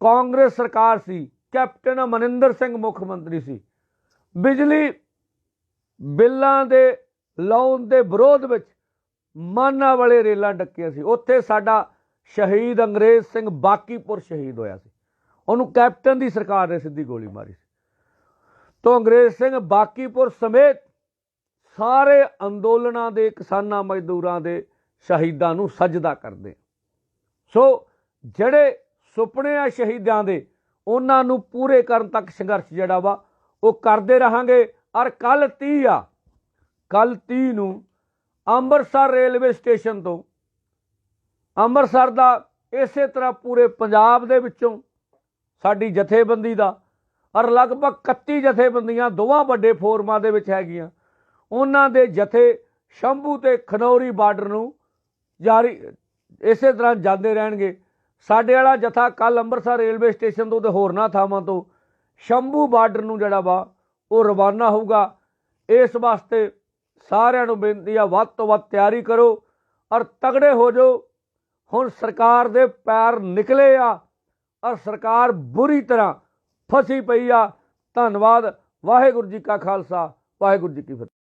ਕਾਂਗਰਸ ਸਰਕਾਰ ਸੀ, ਕੈਪਟਨ ਅਮਰਿੰਦਰ ਸਿੰਘ ਮੁੱਖ ਮੰਤਰੀ ਸੀ। ਬਿਜਲੀ ਬਿੱਲਾਂ ਦੇ ਲਾਉਣ ਦੇ ਵਿਰੋਧ ਵਿੱਚ ਮਾਨਾ ਵਾਲੇ ਰੇਲਾਂ ਡੱਕੀਆਂ ਸੀ। ਉੱਥੇ ਸਾਡਾ ਸ਼ਹੀਦ ਅੰਗਰੇਜ਼ ਸਿੰਘ ਬਾਕੀਪੁਰ ਸ਼ਹੀਦ ਹੋਇਆ ਸੀ। ਉਹਨੂੰ ਕੈਪਟਨ ਦੀ ਸਰਕਾਰ ਨੇ ਸਿੱਧੀ ਗੋਲੀ ਮਾਰੀ ਸੀ। ਤੋਂ ਅੰਗਰੇਜ਼ ਸਿੰਘ ਬਾਕੀਪੁਰ ਸਮੇਤ ਸਾਰੇ ਅੰਦੋਲਨਾਂ ਦੇ, ਕਿਸਾਨਾਂ ਮਜ਼ਦੂਰਾਂ ਦੇ ਸ਼ਹੀਦਾਂ ਨੂੰ ਸਜਦਾ ਕਰਦੇ ਸੋ ਜਿਹੜੇ ਸੁਪਨੇ ਆ ਸ਼ਹੀਦਾਂ ਦੇ, ਉਹਨਾਂ ਨੂੰ ਪੂਰੇ ਕਰਨ ਤੱਕ ਸੰਘਰਸ਼ ਜਿਹੜਾ ਵਾ ਉਹ ਕਰਦੇ ਰਹਾਂਗੇ। ਔਰ ਕੱਲ 30 ਆ। ਕੱਲ 30 ਨੂੰ ਅੰਮ੍ਰਿਤਸਰ ਰੇਲਵੇ ਸਟੇਸ਼ਨ ਤੋਂ, ਅੰਮ੍ਰਿਤਸਰ ਦਾ ਇਸੇ ਤਰ੍ਹਾਂ ਪੂਰੇ ਪੰਜਾਬ ਦੇ ਵਿੱਚੋਂ ਸਾਡੀ ਜਥੇਬੰਦੀ ਦਾ ਔਰ ਲਗਭਗ 31 ਜਥੇਬੰਦੀਆਂ ਦੋਵਾਂ ਵੱਡੇ ਫੋਰਮਾਂ ਦੇ ਵਿੱਚ ਹੈਗੀਆਂ। ਉਹਨਾਂ ਦੇ ਜਥੇ ਸ਼ੰਭੂ ਤੇ ਖਨੌਰੀ ਬਾਰਡਰ ਨੂੰ ਜਾਰੀ, ਇਸੇ ਤਰ੍ਹਾਂ ਜਾਂਦੇ ਰਹਿਣਗੇ। ਸਾਡੇ ਵਾਲਾ ਜਥਾ ਕੱਲ ਅੰਮ੍ਰਿਤਸਰ ਰੇਲਵੇ ਸਟੇਸ਼ਨ ਤੋਂ ਤੇ ਹੋਰਨਾਂ ਥਾਵਾਂ ਤੋਂ ਸ਼ੰਭੂ ਬਾਰਡਰ ਨੂੰ ਜਿਹੜਾ ਵਾ, ਉਹ ਰਵਾਨਾ ਹੋਊਗਾ। ਇਸ ਵਾਸਤੇ ਸਾਰਿਆਂ ਨੂੰ ਬੇਨਤੀ ਆ, ਵੱਧ ਤੋਂ ਵੱਧ ਤਿਆਰੀ ਕਰੋ ਔਰ ਤਗੜੇ ਹੋ ਜਾਓ। ਹੁਣ ਸਰਕਾਰ ਦੇ ਪੈਰ ਨਿਕਲੇ ਆ ਔਰ ਸਰਕਾਰ ਬੁਰੀ ਤਰ੍ਹਾਂ ਫਸੀ ਪਈ ਆ। ਧੰਨਵਾਦ। ਵਾਹਿਗੁਰੂ ਜੀ ਕਾ ਖਾਲਸਾ, ਵਾਹਿਗੁਰੂ ਜੀ ਕੀ ਫਤਿਹ।